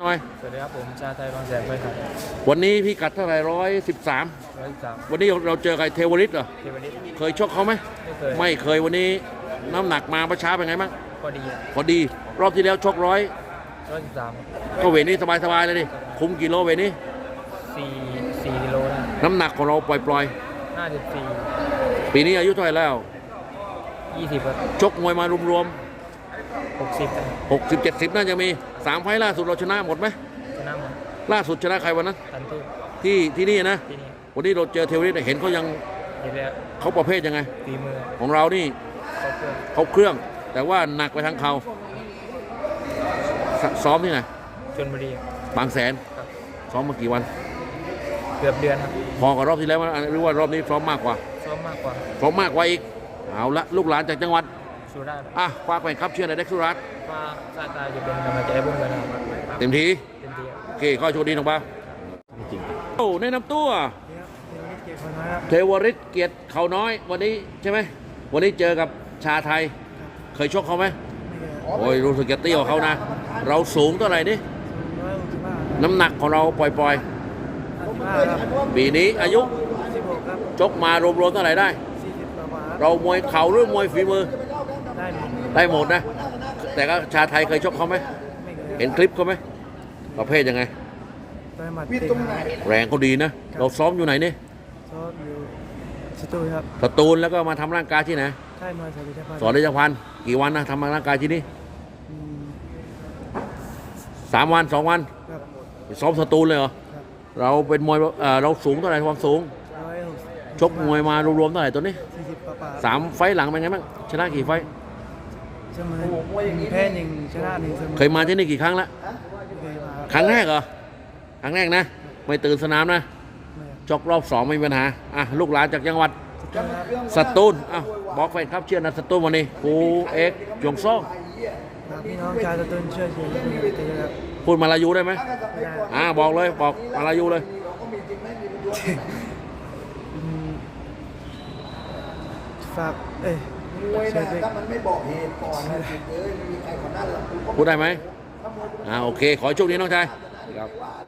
หน่อย สวัสดีครับผมชาไทยบางแสนเพื่อนครับวันนี้พี่กัดเท่าไหร่ร้อยสิบสามร้อยสามวันนี้เราเจอใครเทวริตเหรอ เทวนิตเคยชกเขาไหม ไม่เคยไม่เคยวันนี้น้ำหนักมาประช้าเป็นไงบ้าง พอดีพอดี รอบที่แล้วชกร้อยร้อยสิบสามก็เวทนี้สบายๆเลยดิ คุมกิโลเวทนี้ สี่สี่กิโลนะน้ำหนักของเราปล่อยห้าสิบสี่ๆ ปีนี้อายุเท่าไหร่แล้ว ยี่สิบชกมวยมารวม หกสิบๆ60 70น่าจะมีสามไฟล์ล่าสุดเราชนะหมดไหมชนะหมดล่าสุดชนะใครวันนั้นทันทีที่ที่นี่นะที่นี่วันนี้เราเจอเทวริตเห็นเขายังเห็นแล้วเขาประเภทยังไงฝีมือของเรานี่ครบเครื่องเขาเครื่อง แต่ว่าหนักไปทางเขาซซ้อมที่ไหนชนบุรีบางแสนครับซ้อมมากี่วัน เกือบเดือนครับพอกับรอบที่แล้วไหมหรือว่ารอบนี้ซ้อมมากกว่าซ้อมมากกว่าซ้อมมากกว่าอีกเอาละลูกหลานจากจังหวัด สุราษฎร์อะฝากไปครับเชื่อในเด็กสุรัตน์ว่าชาติไทยจะเป็นกำลังใจให้พวกเรานะครับเต็มที่เต็มที่ครับโอเคข้อโชคดีน้องบ้าโอ้แนะนำตัวเทวริตเกียรติเขาน้อยวันนี้ใช่ไหมวันนี้เจอกับชาไทย เคยชกเขาไหมโอ้ยรู้สึกจะเตี้ยวเขานะ เราสูงเท่าไหร่นี่ร้อยหกสิบห้าน้ำหนักของเราปล่อยห้าสิบห้าครับๆปีนี้อายุสิบหกครับชกมารวมๆเท่าไหร่ได้สี่สิบกว่าเรามวยเข่าหรือมวยฝีมือ ได้หมดได้หมดนะ แต่ก็ชาไทยเคยชกเขาไหมไม่เคยเห็นคลิปเขาไหมประเภทยังไง ได้หมัดเตะแรงเขาดีนะ เราซ้อมอยู่ไหนนี่ชอบอยู่สตูครับสตูลแล้วก็มาทำร่างกายที่ไหนค่ายมวยสาธิตพันธ์สอนราชพันธ์กี่วันนะทำร่างกายที่นี่อืมสามวันสองวันครับซ้อมสตูลเลยเหรอครับเราเป็นมวยเอ่อเราสูงเท่าไหร่ความสูง ร้อยหกสิบชกมวยมารวมๆเท่าไหร่ตัวนี้สี่สิบกว่าสามไฟต์หลังเป็นไงบ้างชนะกี่ไฟต์ เสมอแพ้หนึ่งชนะหนึ่งเสมอเคยมาที่นี่กี่ครั้งละเคยมาครั้งแรกเหรอครั้งแรกนะ ไม่ตื่นสนามนะไม่ชกรอบสองไม่มีปัญหาอะลูกหลานจากจังหวัดสตูครับสตูลอะบอกแฟนครับเชื่อนะสตูลวันนี้ครูเอกยงซ่องฝากพี่น้องชาวสตูลช่วยเชียร์เป็นกำลังใจด้วยครับพูดมาลายูได้ไหมไม่ได้อ่าบอกเลยบอกมาลายูเลยอืมฝากเอ้ย มวยช่วยนะด้วยถ้ามันไม่บอกเหตุก่อนนะสิเอ้ยไม่มีใครคนนั้นหรอกกูก็พูดได้ไหมอ่าโอเค ขอให้โชคดีน้องชายครับ